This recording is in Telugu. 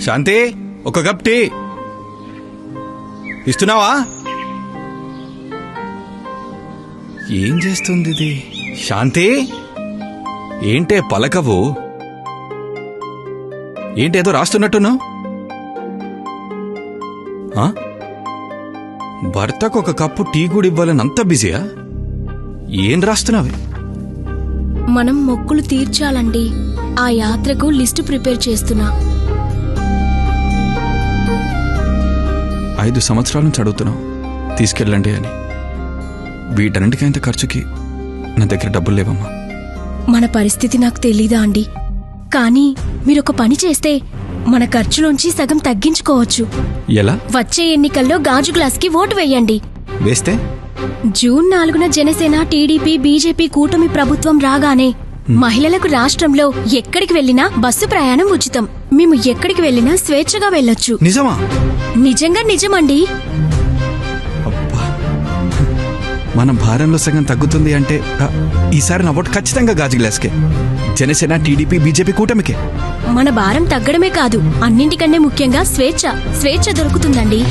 శాంతి ఒక కప్ టీ. ఇస్తున్నావా? ఏం చేస్తుంది ఇది శాంతి ఏంటే పలకవు? ఏంటేదో రాస్తున్నట్టును? భర్తకు ఒక కప్పు టీ కూడా ఇవ్వాలని అంత బిజీయా? ఏం రాస్తున్నావే? మనం మొక్కులు తీర్చాలండి. ఆ యాత్రకు లిస్టు ప్రిపేర్ చేస్తున్నా. ఐదు సంవత్సరాల నుంచి అడుగుతున్నావు. తీసుకెళ్ళండి అని. వీటన్నిటికైంత ఖర్చుకి నా దగ్గర డబ్బులు లేవమ్మా. మన పరిస్థితి నాకు తెలీదా అండి. కానీ మీరొక పని చేస్తే మన ఖర్చులోంచి సగం తగ్గించుకోవచ్చు. ఎలా? వచ్చే ఎన్నికల్లో గాజు గ్లాస్కి ఓటు వేయండి. వేస్తే? జూన్ నాలుగున జనసేన టీడీపీ బీజేపీ కూటమి ప్రభుత్వం రాగానే మహిళలకు రాష్ట్రంలో ఎక్కడికి వెళ్ళినా బస్సు ప్రయాణం ఉచితం. మేము ఎక్కడికి వెళ్ళినా స్వేచ్ఛగా వెళ్ళొచ్చు. నిజమా? నిజంగా నిజమండి. మన భారంలో సగం తగ్గుతుంది అంటే ఆ, ఈసారి నా ఓటు ఖచ్చితంగా గాజు గ్లాస్కే. జనసేన టీడీపీ బీజేపీ కూటమికే. మన భారం తగ్గడమే కాదు అన్నింటికన్నా ముఖ్యంగా స్వేచ్ఛ స్వేచ్ఛ దొరుకుతుందండి.